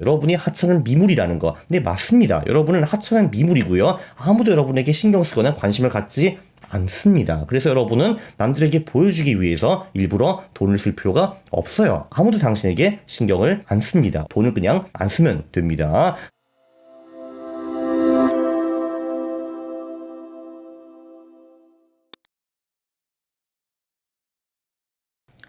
여러분이 하찮은 미물이라는 거. 네, 맞습니다. 여러분은 하찮은 미물이고요. 아무도 여러분에게 신경 쓰거나 관심을 갖지 않습니다. 그래서 여러분은 남들에게 보여주기 위해서 일부러 돈을 쓸 필요가 없어요. 아무도 당신에게 신경을 안 씁니다. 돈을 그냥 안 쓰면 됩니다.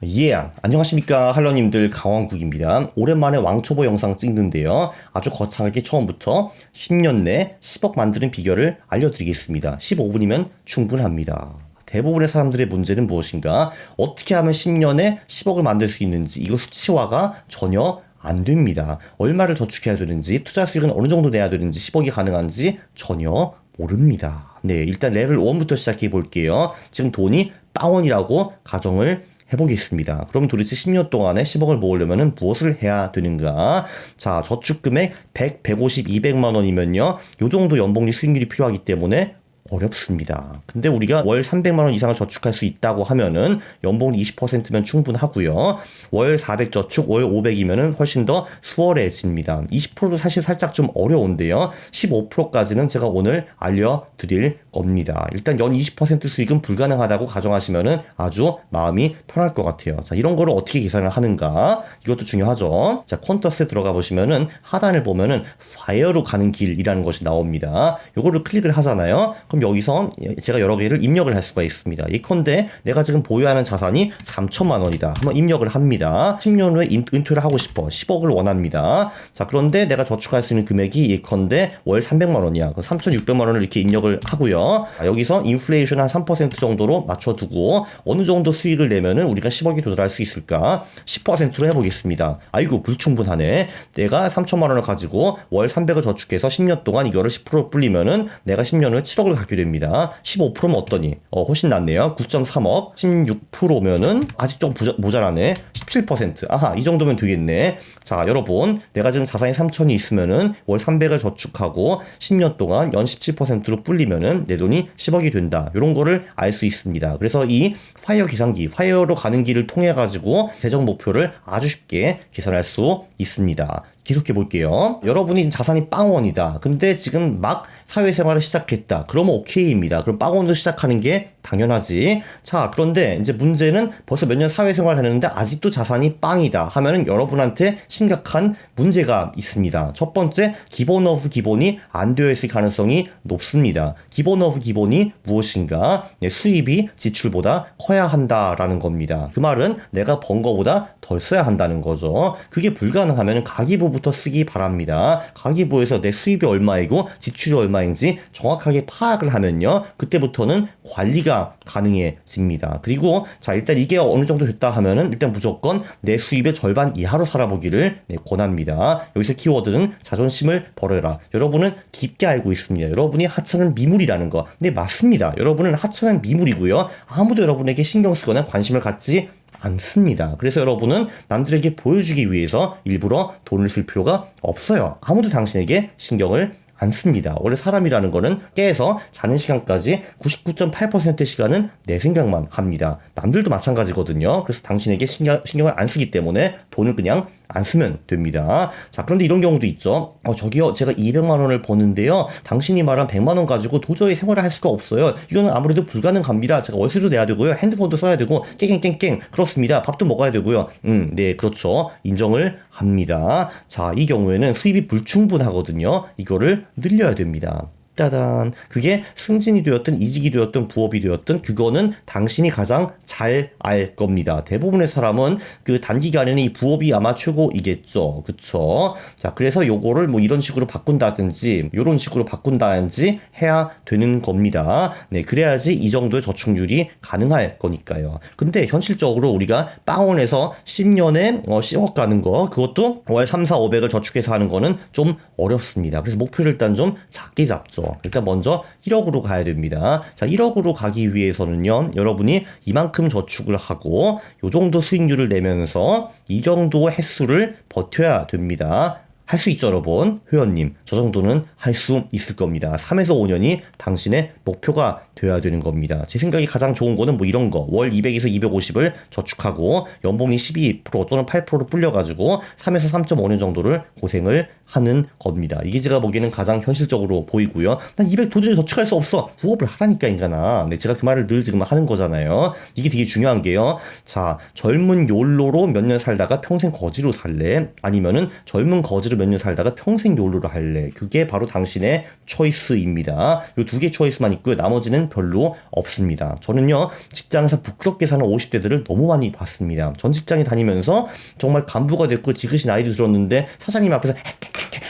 예, 안녕하십니까 할러님들 강왕국입니다. 오랜만에 왕초보 영상 찍는데요. 아주 거창하게 처음부터 10년 내 10억 만드는 비결을 알려드리겠습니다. 15분이면 충분합니다. 대부분의 사람들의 문제는 무엇인가? 어떻게 하면 10년에 10억을 만들 수 있는지 이거 수치화가 전혀 안 됩니다. 얼마를 저축해야 되는지, 투자 수익은 어느 정도 내야 되는지, 10억이 가능한지 전혀 모릅니다. 네, 일단 레벨 1부터 시작해 볼게요. 지금 돈이 빵원이라고 가정을 해보겠습니다. 그럼 도대체 10년 동안에 10억을 모으려면 무엇을 해야 되는가? 자, 저축 금액 100, 150, 200만 원이면요. 요 정도 연봉리 수익률이 필요하기 때문에 어렵습니다. 근데 우리가 월 300만 원 이상을 저축할 수 있다고 하면은 연봉이 20%면 충분하고요. 월 400 저축, 월 500이면은 훨씬 더 수월해집니다. 20%도 사실 살짝 좀 어려운데요. 15%까지는 제가 오늘 알려드릴 겁니다. 일단 연 20% 수익은 불가능하다고 가정하시면은 아주 마음이 편할 것 같아요. 자, 이런 거를 어떻게 계산을 하는가? 이것도 중요하죠. 자, 콘터스에 들어가 보시면은 하단을 보면은 파이어로 가는 길이라는 것이 나옵니다. 요거를 클릭을 하잖아요. 그럼 여기서 제가 여러 개를 입력을 할 수가 있습니다. 예컨대 내가 지금 보유하는 자산이 3천만 원이다. 한번 입력을 합니다. 10년 후에 인- 은퇴를 하고 싶어. 10억을 원합니다. 자, 그런데 내가 저축할 수 있는 금액이 예컨대 월 300만 원이야. 그럼 3,600만 원을 이렇게 입력을 하고요. 자, 여기서 인플레이션 한 3% 정도로 맞춰두고 어느 정도 수익을 내면은 우리가 10억이 도달할 수 있을까? 10%로 해보겠습니다. 아이고 불충분하네. 내가 3천만 원을 가지고 월 300을 저축해서 10년 동안 이거를 10% 불리면은 내가 10년 후에 7억을 갖게 됩니다. 15%면 어떠니? 어, 훨씬 낫네요. 9.3억. 16%면은 아직 좀 부자, 모자라네. 17%. 아하, 이 정도면 되겠네. 자, 여러분. 내가 지금 자산이 3천이 있으면은 월 300을 저축하고 10년 동안 연 17%로 불리면은 내 돈이 10억이 된다. 이런 거를 알 수 있습니다. 그래서 이 파이어 계산기, 파이어로 가는 길을 통해 가지고 재정 목표를 아주 쉽게 계산할 수 있습니다. 계속해 볼게요. 여러분이 자산이 빵원이다. 근데 지금 막 사회생활을 시작했다. 그러면 오케이입니다. 그럼 빵원으로 시작하는 게 당연하지. 자, 그런데 이제 문제는 벌써 몇 년 사회생활 했는데 아직도 자산이 빵이다 하면은 여러분한테 심각한 문제가 있습니다. 첫 번째, 기본 오브 기본이 안 되어 있을 가능성이 높습니다. 기본 오브 기본이 무엇인가? 네, 수입이 지출보다 커야 한다라는 겁니다. 그 말은 내가 번 거보다 덜 써야 한다는 거죠. 그게 불가능하면 가기부부터 쓰기 바랍니다. 가기부에서 내 수입이 얼마이고 지출이 얼마인지 정확하게 파악을 하면요. 그때부터는 관리가 가능해집니다. 그리고 자 일단 이게 어느 정도 됐다 하면은 일단 무조건 내 수입의 절반 이하로 살아보기를 네, 권합니다. 여기서 키워드는 자존심을 버려라. 여러분은 깊게 알고 있습니다. 여러분이 하찮은 미물이라는 거. 네 맞습니다. 여러분은 하찮은 미물이고요. 아무도 여러분에게 신경 쓰거나 관심을 갖지 않습니다. 그래서 여러분은 남들에게 보여주기 위해서 일부러 돈을 쓸 필요가 없어요. 아무도 당신에게 신경을 안 씁니다. 원래 사람이라는 거는 깨서 자는 시간까지 99.8%의 시간은 내 생각만 합니다. 남들도 마찬가지거든요. 그래서 당신에게 신경, 신경을 안 쓰기 때문에 돈을 그냥 안 쓰면 됩니다. 자, 그런데 이런 경우도 있죠. 어, 저기요, 제가 200만 원을 버는데요. 당신이 말한 100만 원 가지고 도저히 생활을 할 수가 없어요. 이거는 아무래도 불가능합니다. 제가 월세도 내야 되고요. 핸드폰도 써야 되고, 깽깽깽깽. 그렇습니다. 밥도 먹어야 되고요. 음, 네, 그렇죠. 인정을 합니다. 자, 이 경우에는 수입이 불충분하거든요. 이거를 늘려야 됩니다. 따단. 그게 승진이 되었든 이직이 되었든 부업이 되었든 그거는 당신이 가장 잘 알 겁니다. 대부분의 사람은 그 단기간에는 이 부업이 아마 최고이겠죠. 그쵸? 자, 그래서 요거를 뭐 이런 식으로 바꾼다든지 요런 식으로 바꾼다든지 해야 되는 겁니다. 네, 그래야지 이 정도의 저축률이 가능할 거니까요. 근데 현실적으로 우리가 빵원에서 10년에 어, 10억 가는 거 그것도 월 3, 4, 500을 저축해서 하는 거는 좀 어렵습니다. 그래서 목표를 일단 좀 작게 잡죠. 일단 먼저 1억으로 가야 됩니다. 자, 1억으로 가기 위해서는요, 여러분이 이만큼 저축을 하고, 요 정도 수익률을 내면서 이 정도 횟수를 버텨야 됩니다. 할 수 있죠, 여러분. 회원님. 저 정도는 할 수 있을 겁니다. 3에서 5년이 당신의 목표가 돼야 되는 겁니다. 제 생각에 가장 좋은 거는 뭐 이런 거. 월 200에서 250을 저축하고 연봉이 12% 또는 8%로 불려가지고 3에서 3.5년 정도를 고생을 하는 겁니다. 이게 제가 보기에는 가장 현실적으로 보이고요. 난 200 도저히 저축할 수 없어. 부업을 하라니까, 인간아. 네, 제가 그 말을 늘 지금 하는 거잖아요. 이게 되게 중요한 게요. 자, 젊은 욜로로 몇 년 살다가 평생 거지로 살래? 아니면은 젊은 거지로 몇 년 살다가 평생 욜로로 할래? 그게 바로 당신의 초이스입니다. 이두개 초이스만 있고요. 나머지는 별로 없습니다. 저는요, 직장에서 부끄럽게 사는 50대들을 너무 많이 봤습니다. 전 직장에 다니면서 정말 간부가 됐고 지그시 나이도 들었는데 사장님 앞에서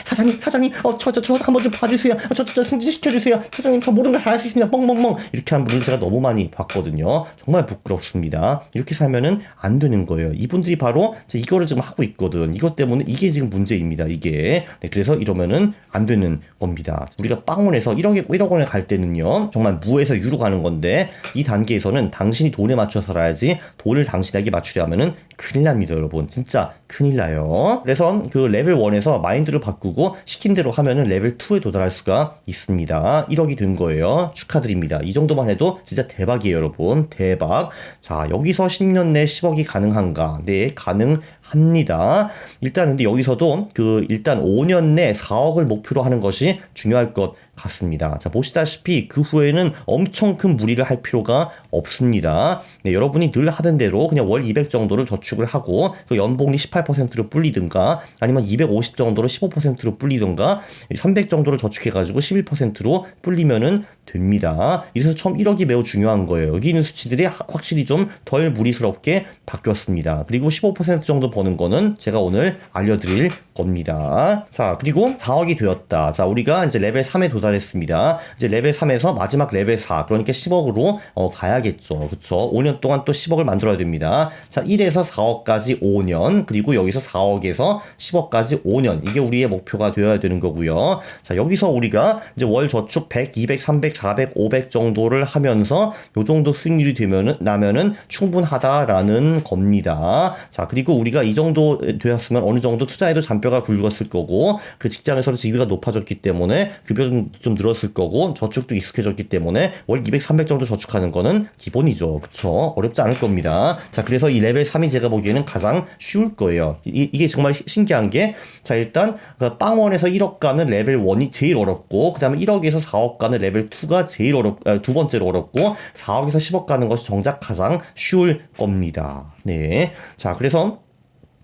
사장님, 사장님, 어, 저, 저, 저 한번 좀 봐주세요. 어, 저, 저, 저 승진시켜주세요. 사장님, 저 모르는 걸다할수 있습니다. 멍멍멍. 이렇게 한 분을 제가 너무 많이 봤거든요. 정말 부끄럽습니다. 이렇게 살면은 안 되는 거예요. 이분들이 바로 이거를 지금 하고 있거든. 이것 때문에 이게 지금 문제입니다. 이게. 네, 그래서 이러면은 안 되는 겁니다. 우리가 빵원에서 1억, 1억 원에 갈 때는요. 정말 무에서 유로 가는 건데 이 단계에서는 당신이 돈에 맞춰 살아야지 돈을 당신에게 맞추려면은 큰일 납니다, 여러분. 진짜 큰일 나요. 그래서 그 레벨 1에서 마인드를 바꾸고 시킨 대로 하면은 레벨 2에 도달할 수가 있습니다. 1억이 된 거예요. 축하드립니다. 이 정도만 해도 진짜 대박이에요, 여러분. 대박. 자, 여기서 10년 내 10억이 가능한가? 네, 가능 합니다. 일단 근데 여기서도 그 일단 5년 내 4억을 목표로 하는 것이 중요할 것 같습니다. 자, 보시다시피 그 후에는 엄청 큰 무리를 할 필요가 없습니다. 네, 여러분이 늘 하던 대로 그냥 월 200 정도를 저축을 하고 그 연봉이 18%로 불리든가 아니면 250 정도로 15%로 불리든가 300 정도를 저축해가지고 11%로 불리면은 됩니다. 이래서 처음 1억이 매우 중요한 거예요. 여기 있는 수치들이 확실히 좀 덜 무리스럽게 바뀌었습니다. 그리고 15% 정도 버는 거는 제가 오늘 알려드릴 겁니다. 자, 그리고 4억이 되었다. 자, 우리가 이제 레벨 3에 도달했습니다. 이제 레벨 3에서 마지막 레벨 4, 그러니까 10억으로 어, 가야겠죠. 그쵸? 5년 동안 또 10억을 만들어야 됩니다. 자, 1에서 4억까지 5년, 그리고 여기서 4억에서 10억까지 5년. 이게 우리의 목표가 되어야 되는 거고요. 자, 여기서 우리가 이제 월 저축 100, 200, 300, 400, 500 정도를 하면서 요 정도 수익률이 되면은 나면은 충분하다라는 겁니다. 자, 그리고 우리가 이 정도 되었으면 어느 정도 투자에도 잔뼈가 굵었을 거고 그 직장에서 지위가 높아졌기 때문에 급여 좀, 좀 늘었을 거고 저축도 익숙해졌기 때문에 월 200, 300 정도 저축하는 거는 기본이죠. 그쵸? 어렵지 않을 겁니다. 자, 그래서 이 레벨 3이 제가 보기에는 가장 쉬울 거예요. 이, 이게 정말 신기한 게, 자, 일단, 그 빵원에서 1억 가는 레벨 1이 제일 어렵고, 그 다음에 1억에서 4억 가는 레벨 2가 제일 어렵, 아, 두 번째로 어렵고, 4억에서 10억 가는 것이 정작 가장 쉬울 겁니다. 네. 자, 그래서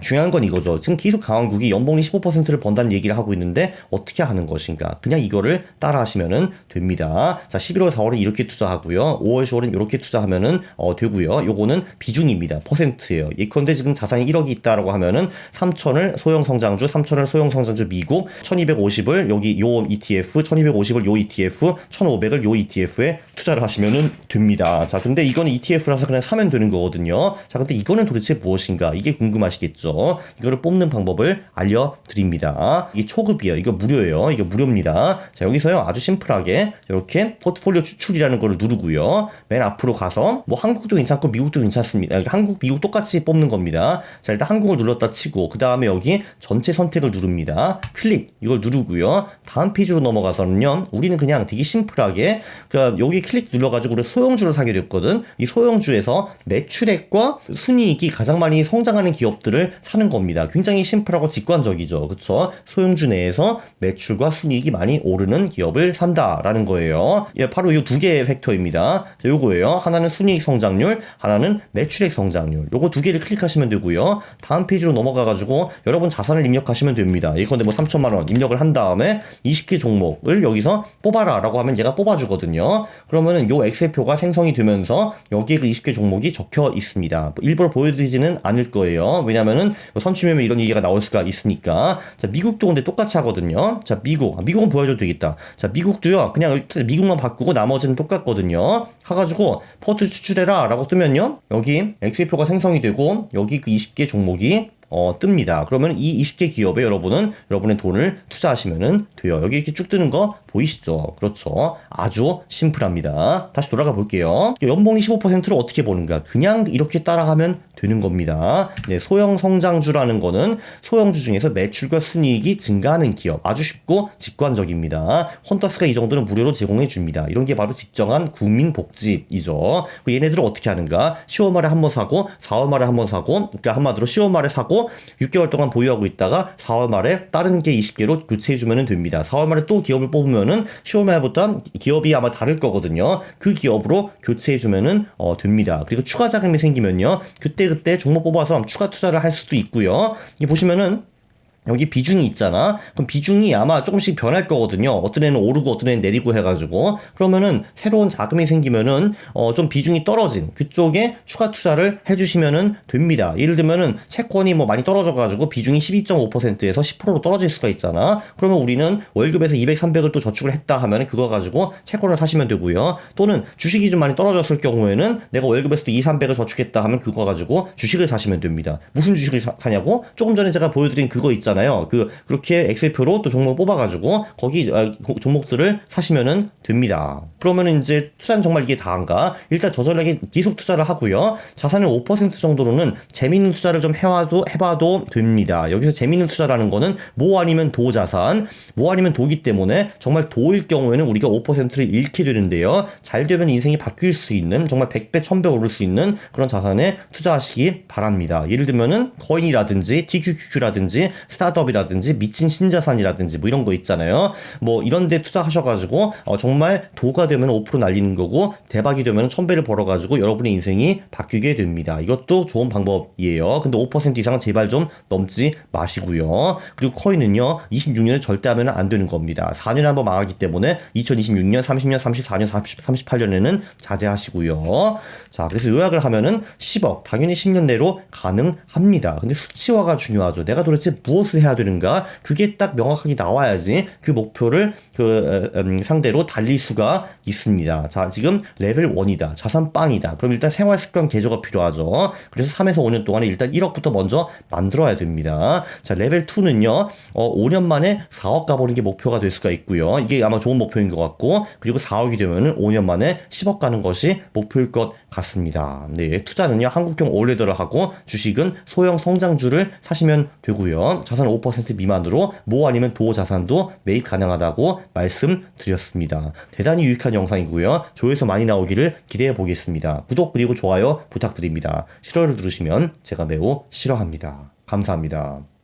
중요한 건 이거죠. 지금 계속 강원국이 연봉이 15%를 번다는 얘기를 하고 있는데 어떻게 하는 것인가? 그냥 이거를 따라 하시면은 됩니다. 자, 11월, 4월은 이렇게 투자하고요. 5월, 10월은 이렇게 투자하면은 어, 되고요. 요거는 비중입니다. 퍼센트예요. 예컨대 지금 자산이 1억이 있다라고 하면은 3천을 소형 성장주, 3천을 소형 성장주 미국, 1250을 여기 요 ETF, 1250을 요 ETF, 1500을 요 ETF에 투자를 하시면은 됩니다. 자, 근데 이거는 ETF라서 그냥 사면 되는 거거든요. 자, 근데 이거는 도대체 무엇인가? 이게 궁금하시겠죠? 있죠. 이거를 뽑는 방법을 알려드립니다. 이게 초급이에요. 이거 무료예요. 이게 무료입니다. 자, 여기서요. 아주 심플하게 이렇게 포트폴리오 추출이라는 거를 누르고요. 맨 앞으로 가서 뭐 한국도 괜찮고 미국도 괜찮습니다. 한국, 미국 똑같이 뽑는 겁니다. 자, 일단 한국을 눌렀다 치고 그 다음에 여기 전체 선택을 누릅니다. 클릭 이걸 누르고요. 다음 페이지로 넘어가서는요. 우리는 그냥 되게 심플하게 그러니까 여기 클릭 눌러가지고 우리 소형주를 사게 됐거든. 이 소형주에서 매출액과 순이익이 가장 많이 성장하는 기업들을 사는 겁니다. 굉장히 심플하고 직관적이죠. 그쵸? 소형주 내에서 매출과 순이익이 많이 오르는 기업을 산다라는 거예요. 예, 바로 이 두 개의 팩터입니다. 자, 요거예요. 하나는 순이익 성장률, 하나는 매출액 성장률. 요거 두 개를 클릭하시면 되고요. 다음 페이지로 넘어가가지고 여러분 자산을 입력하시면 됩니다. 예컨대 뭐 3천만 원 입력을 한 다음에 20개 종목을 여기서 뽑아라 라고 하면 얘가 뽑아주거든요. 그러면은 요 엑셀표가 생성이 되면서 여기에 그 20개 종목이 적혀 있습니다. 일부러 보여드리지는 않을 거예요. 왜냐면은 보면은 뭐 선취매매 이런 얘기가 나올 수가 있으니까 자 미국도 근데 똑같이 하거든요. 자 미국 아, 미국은 보여줘도 되겠다. 자 미국도요 그냥 미국만 바꾸고 나머지는 똑같거든요. 가가지고 포트 추출해라 라고 뜨면요 여기 엑셀표가 생성이 되고 여기 그 20개 종목이 어, 뜹니다. 그러면 이 20개 기업에 여러분은 여러분의 돈을 투자하시면 돼요. 여기 이렇게 쭉 뜨는 거 보이시죠? 그렇죠. 아주 심플합니다. 다시 돌아가 볼게요. 연봉이 15%를 어떻게 보는가? 그냥 이렇게 따라가면 되는 겁니다. 네, 소형 성장주라는 거는 소형주 중에서 매출과 순이익이 증가하는 기업. 아주 쉽고 직관적입니다. 헌터스가 이 정도는 무료로 제공해 줍니다. 이런 게 바로 직정한 국민 복지이죠. 그 얘네들은 어떻게 하는가? 10월 말에 한 번 사고 4월 말에 한 번 사고 그러니까 한마디로 10월 말에 사고 6개월 동안 보유하고 있다가 4월 말에 다른 게 20개로 교체해 주면 됩니다. 4월 말에 또 기업을 뽑으면은 10월 말부터 기업이 아마 다를 거거든요. 그 기업으로 교체해 주면은 어, 됩니다. 그리고 추가 자금이 생기면요. 그때 그때 종목 뽑아서 추가 투자를 할 수도 있고요. 이 보시면은 여기 비중이 있잖아. 그럼 비중이 아마 조금씩 변할 거거든요. 어떤 애는 오르고 어떤 애는 내리고 해가지고 그러면은 새로운 자금이 생기면은 어 좀 비중이 떨어진 그쪽에 추가 투자를 해주시면은 됩니다. 예를 들면은 채권이 뭐 많이 떨어져가지고 비중이 12.5%에서 10%로 떨어질 수가 있잖아. 그러면 우리는 월급에서 200, 300을 또 저축을 했다 하면은 그거 가지고 채권을 사시면 되고요. 또는 주식이 좀 많이 떨어졌을 경우에는 내가 월급에서도 2, 300을 저축했다 하면 그거 가지고 주식을 사시면 됩니다. 무슨 주식을 사, 사냐고? 조금 전에 제가 보여드린 그거 있잖아 요. 그 그렇게 엑셀표로 또 종목 뽑아가지고 거기 아, 고- 종목들을 사시면은 됩니다. 그러면은 이제 투자는 정말 이게 다인가? 일단 저 전략에 계속 투자를 하고요. 자산의 5% 정도로는 재밌는 투자를 좀 해와도 해봐도 됩니다. 여기서 재밌는 투자라는 거는 모 아니면 도 자산, 모 아니면 도기 때문에 정말 도일 경우에는 우리가 5%를 잃게 되는데요. 잘 되면 인생이 바뀔 수 있는 정말 100배, 1000배 오를 수 있는 그런 자산에 투자하시기 바랍니다. 예를 들면은 거인이라든지 TQQQ라든지 스타 트업이라든지 미친 신자산이라든지 뭐 이런 거 있잖아요. 뭐 이런 데 투자하셔가지고 어, 정말 도가 되면 5% 날리는 거고 대박이 되면 1000배를 벌어가지고 여러분의 인생이 바뀌게 됩니다. 이것도 좋은 방법이에요. 근데 5% 이상은 제발 좀 넘지 마시고요. 그리고 코인은요 26년에 절대 하면 안 되는 겁니다. 4년에 한 번 망하기 때문에 2026년, 30년, 34년, 30, 38년에는 자제하시고요. 자 그래서 요약을 하면은 10억 당연히 10년 내로 가능합니다. 근데 수치화가 중요하죠. 내가 도대체 무엇을 해야 되는가? 그게 딱 명확하게 나와야지 그 목표를 그 어, 음, 상대로 달릴 수가 있습니다. 자, 지금 레벨 1이다. 자산 빵이다. 그럼 일단 생활 습관 개조가 필요하죠. 그래서 3에서 5년 동안에 일단 1억부터 먼저 만들어야 됩니다. 자, 레벨 2는요. 어, 5년 만에 4억 가보는 게 목표가 될 수가 있고요. 이게 아마 좋은 목표인 것 같고 그리고 4억이 되면은 5년 만에 10억 가는 것이 목표일 것 같습니다. 네, 투자는요. 한국형 올레더를 하고 주식은 소형 성장주를 사시면 되고요. 자산 5% 미만으로 모 아니면 도 자산도 매입 가능하다고 말씀드렸습니다. 대단히 유익한 영상이고요. 조회수 많이 나오기를 기대해 보겠습니다. 구독 그리고 좋아요 부탁드립니다. 싫어요를 누르시면 제가 매우 싫어합니다. 감사합니다.